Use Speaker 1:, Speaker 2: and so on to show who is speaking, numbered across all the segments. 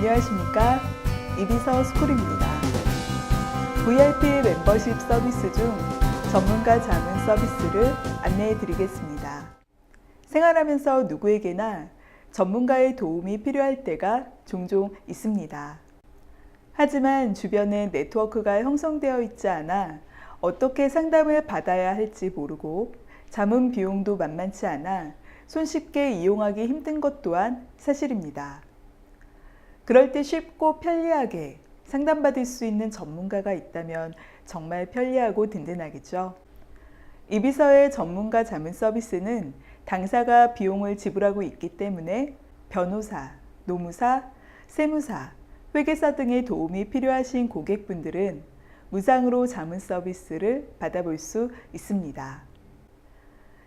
Speaker 1: 안녕하십니까. 이비서 스쿨입니다. VIP 멤버십 서비스 중 전문가 자문 서비스를 안내해 드리겠습니다. 생활하면서 누구에게나 전문가의 도움이 필요할 때가 종종 있습니다. 하지만 주변에 네트워크가 형성되어 있지 않아 어떻게 상담을 받아야 할지 모르고 자문 비용도 만만치 않아 손쉽게 이용하기 힘든 것 또한 사실입니다. 그럴 때 쉽고 편리하게 상담받을 수 있는 전문가가 있다면 정말 편리하고 든든하겠죠. 이비서의 전문가 자문 서비스는 당사가 비용을 지불하고 있기 때문에 변호사, 노무사, 세무사, 회계사 등의 도움이 필요하신 고객분들은 무상으로 자문 서비스를 받아볼 수 있습니다.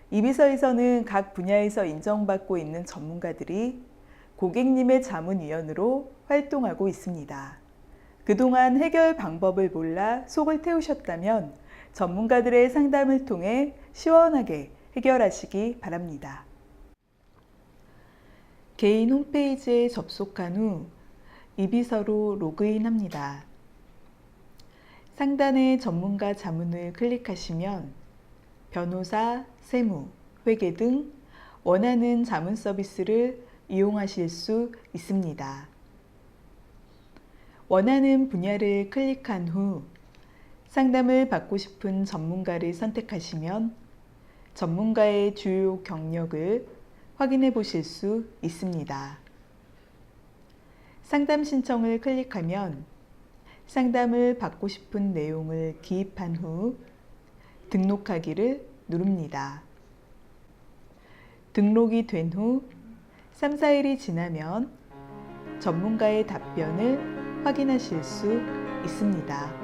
Speaker 1: 이비서에서는 각 분야에서 인정받고 있는 전문가들이 고객님의 자문위원으로 활동하고 있습니다. 그동안 해결 방법을 몰라 속을 태우셨다면 전문가들의 상담을 통해 시원하게 해결하시기 바랍니다. 개인 홈페이지에 접속한 후 이비서로 로그인합니다. 상단의 전문가 자문을 클릭하시면 변호사, 세무, 회계 등 원하는 자문 서비스를 이용하실 수 있습니다. 원하는 분야를 클릭한 후 상담을 받고 싶은 전문가를 선택하시면 전문가의 주요 경력을 확인해 보실 수 있습니다. 상담 신청을 클릭하면 상담을 받고 싶은 내용을 기입한 후 등록하기를 누릅니다. 등록이 된 후 3, 4일이 지나면 전문가의 답변을 확인하실 수 있습니다.